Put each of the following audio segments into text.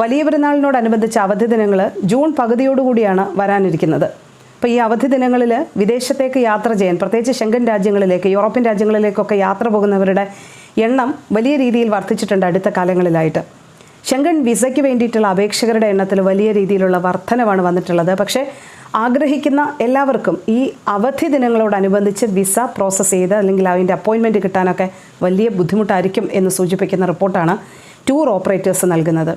വലിയ പെരുന്നാളിനോടനുബന്ധിച്ച അവധി ദിനങ്ങൾ ജൂൺ പകുതിയോടുകൂടിയാണ് വരാനിരിക്കുന്നത്. അപ്പോൾ ഈ അവധി ദിനങ്ങളിൽ വിദേശത്തേക്ക് യാത്ര ചെയ്യാൻ പ്രത്യേകിച്ച് ശെങ്കൻ രാജ്യങ്ങളിലേക്ക് യൂറോപ്യൻ രാജ്യങ്ങളിലേക്കൊക്കെ യാത്ര പോകുന്നവരുടെ എണ്ണം വലിയ രീതിയിൽ വർദ്ധിച്ചിട്ടുണ്ട് അടുത്ത കാലങ്ങളിലായിട്ട്. ശെങ്കൻ വിസയ്ക്ക് വേണ്ടിയിട്ടുള്ള അപേക്ഷകരുടെ എണ്ണത്തിൽ വലിയ രീതിയിലുള്ള വർധനവാണ് വന്നിട്ടുള്ളത്. പക്ഷേ ആഗ്രഹിക്കുന്ന എല്ലാവർക്കും ഈ അവധി ദിനങ്ങളോടനുബന്ധിച്ച് വിസ പ്രോസസ്സ് ചെയ്ത് അല്ലെങ്കിൽ അതിന്റെ അപ്പോയിൻമെന്റ് കിട്ടാനൊക്കെ വലിയ ബുദ്ധിമുട്ടായിരിക്കും എന്ന് സൂചിപ്പിക്കുന്ന റിപ്പോർട്ടാണ് ടൂർ ഓപ്പറേറ്റേഴ്സ് നൽകുന്നത്.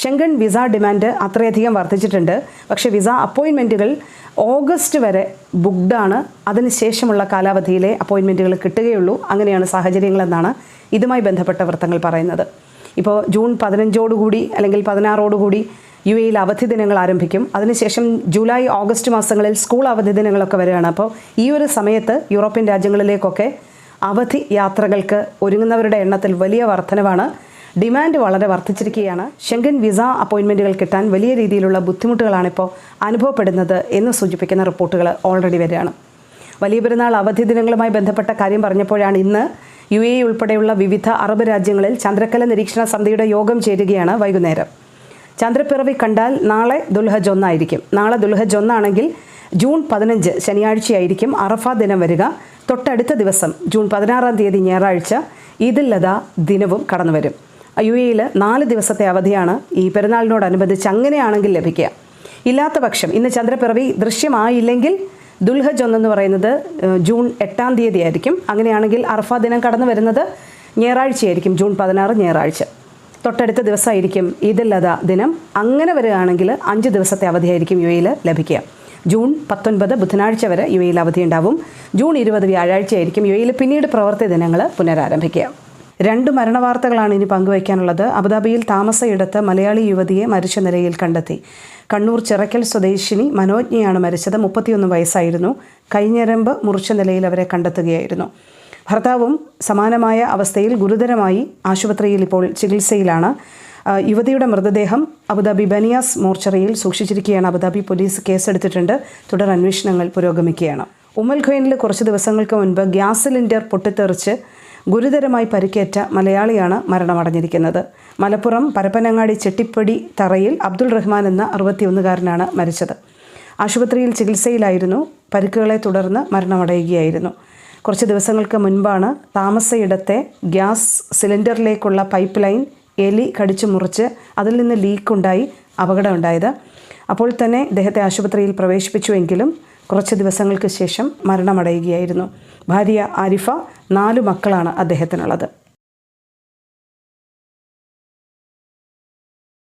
ഷെങ്കൺ വിസ ഡിമാൻഡ് അത്രയധികം വർദ്ധിച്ചിട്ടുണ്ട്. പക്ഷേ വിസ അപ്പോയിൻമെന്റുകൾ ഓഗസ്റ്റ് വരെ ബുക്ക്ഡാണ്. അതിനുശേഷമുള്ള കാലാവധിയിലെ അപ്പോയിൻമെന്റുകൾ കിട്ടുകയുള്ളൂ. അങ്ങനെയാണ് സാഹചര്യങ്ങളെന്നാണ് ഇതുമായി ബന്ധപ്പെട്ട വൃത്തങ്ങൾ പറയുന്നത്. ഇപ്പോൾ ജൂൺ പതിനഞ്ചോടുകൂടി അല്ലെങ്കിൽ പതിനാറോടുകൂടി യു എയിൽ അവധി ദിനങ്ങൾ ആരംഭിക്കും. അതിനുശേഷം ജൂലൈ ഓഗസ്റ്റ് മാസങ്ങളിൽ സ്കൂൾ അവധി ദിനങ്ങളൊക്കെ വരികയാണ്. അപ്പോൾ ഈ ഒരു സമയത്ത് യൂറോപ്യൻ രാജ്യങ്ങളിലേക്കൊക്കെ അവധി യാത്രകൾക്ക് ഒരുങ്ങുന്നവരുടെ എണ്ണത്തിൽ വലിയ വർധനവാണ്. ഡിമാൻഡ് വളരെ വർദ്ധിച്ചിരിക്കുകയാണ്. ഷെങ്കൻ വിസ അപ്പോയിൻമെന്റുകൾ കിട്ടാൻ വലിയ രീതിയിലുള്ള ബുദ്ധിമുട്ടുകളാണ് ഇപ്പോൾ അനുഭവപ്പെടുന്നത് എന്ന് സൂചിപ്പിക്കുന്ന റിപ്പോർട്ടുകൾ ഓൾറെഡി വരികയാണ്. വലിയ പെരുന്നാൾ അവധി ദിനങ്ങളുമായി ബന്ധപ്പെട്ട കാര്യം പറഞ്ഞപ്പോഴാണ് ഇന്ന് യു എ ഉൾപ്പെടെയുള്ള വിവിധ അറബ് രാജ്യങ്ങളിൽ ചന്ദ്രക്കല നിരീക്ഷണ സമിതിയുടെ യോഗം ചേരുകയാണ് വൈകുന്നേരം. ചന്ദ്രപ്പിറവി കണ്ടാൽ നാളെ ദുൽഹജ് ഒന്നായിരിക്കും. നാളെ ദുൽഹജ് ഒന്നാണെങ്കിൽ ജൂൺ പതിനഞ്ച് ശനിയാഴ്ചയായിരിക്കും അറഫ ദിനം വരിക. തൊട്ടടുത്ത ദിവസം ജൂൺ പതിനാറാം തീയതി ഞായറാഴ്ച അദ ദിനവും കടന്നു വരും യു എയിൽ നാല് ദിവസത്തെ അവധിയാണ് ഈ പെരുന്നാളിനോടനുബന്ധിച്ച് അങ്ങനെയാണെങ്കിൽ ലഭിക്കുക. ഇല്ലാത്ത പക്ഷം ഇന്ന് ചന്ദ്രപ്പിറവി ദൃശ്യമായില്ലെങ്കിൽ ദുൽഹജ് ഒന്നെന്ന് പറയുന്നത് ജൂൺ എട്ടാം തീയതി ആയിരിക്കും അങ്ങനെയാണെങ്കിൽ അർഫ ദിനം കടന്നു വരുന്നത് ഞായറാഴ്ചയായിരിക്കും ജൂൺ പതിനാറ് ഞായറാഴ്ച. തൊട്ടടുത്ത ദിവസമായിരിക്കും ഈദുൽ അദ ദിനം. അങ്ങനെ വരികയാണെങ്കിൽ അഞ്ച് ദിവസത്തെ അവധിയായിരിക്കും യു എയിൽ ലഭിക്കുക. ജൂൺ പത്തൊൻപത് ബുധനാഴ്ച വരെ യു എയിൽ അവധിയുണ്ടാവും ജൂൺ ഇരുപത് വ്യാഴാഴ്ചയായിരിക്കും യു എയിൽ പിന്നീട് പ്രവൃത്തി ദിനങ്ങൾ പുനരാരംഭിക്കുക. രണ്ട് മരണവാർത്തകളാണ് ഇനി പങ്കുവയ്ക്കാനുള്ളത്. അബുദാബിയിൽ താമസയിടത്ത് മലയാളി യുവതിയെ മരിച്ച നിലയിൽ കണ്ടെത്തി. കണ്ണൂർ ചിറക്കൽ സ്വദേശിനി മനോജ്ഞയാണ് മരിച്ചത്. മുപ്പത്തിയൊന്ന് വയസ്സായിരുന്നു. കൈഞ്ഞരമ്പ് മുറിച്ച നിലയിൽ അവരെ കണ്ടെത്തുകയായിരുന്നു. ഭർത്താവും സമാനമായ അവസ്ഥയിൽ ഗുരുതരമായി ആശുപത്രിയിൽ ഇപ്പോൾ ചികിത്സയിലാണ്. യുവതിയുടെ മൃതദേഹം അബുദാബി ബനിയാസ് മോർച്ചറിയിൽ സൂക്ഷിച്ചിരിക്കുകയാണ്. അബുദാബി പോലീസ് കേസെടുത്തിട്ടുണ്ട്. തുടർ അന്വേഷണങ്ങൾ പുരോഗമിക്കുകയാണ്. ഉമ്മൽ ഖൈനിൽ കുറച്ച് ദിവസങ്ങൾക്ക് മുൻപ് ഗ്യാസ് സിലിണ്ടർ പൊട്ടിത്തെറിച്ച് ഗുരുതരമായി പരിക്കേറ്റ മലയാളിയാണ് മരണമടഞ്ഞിരിക്കുന്നത്. മലപ്പുറം പരപ്പനങ്ങാടി ചെട്ടിപ്പടി തറയിൽ അബ്ദുൾ റഹ്മാൻ എന്ന അറുപത്തിയൊന്നുകാരനാണ് മരിച്ചത്. ആശുപത്രിയിൽ ചികിത്സയിലായിരുന്നു. പരിക്കുകളെ തുടർന്ന് മരണമടയുകയായിരുന്നു. കുറച്ച് ദിവസങ്ങൾക്ക് മുൻപാണ് താമസയിടത്തെ ഗ്യാസ് സിലിണ്ടറിലേക്കുള്ള പൈപ്പ് ലൈൻ എലി കടിച്ചു മുറിച്ച് അതിൽ നിന്ന് ലീക്കുണ്ടായി അപകടമുണ്ടായത്. അപ്പോൾ തന്നെ ഇദ്ദേഹത്തെ ആശുപത്രിയിൽ പ്രവേശിപ്പിച്ചുവെങ്കിലും കുറച്ച് ദിവസങ്ങൾക്ക് ശേഷം മരണമടയുകയായിരുന്നു. ഭാര്യ ആരിഫ നാലു മക്കളാണ് അദ്ദേഹത്തിനുള്ളത്.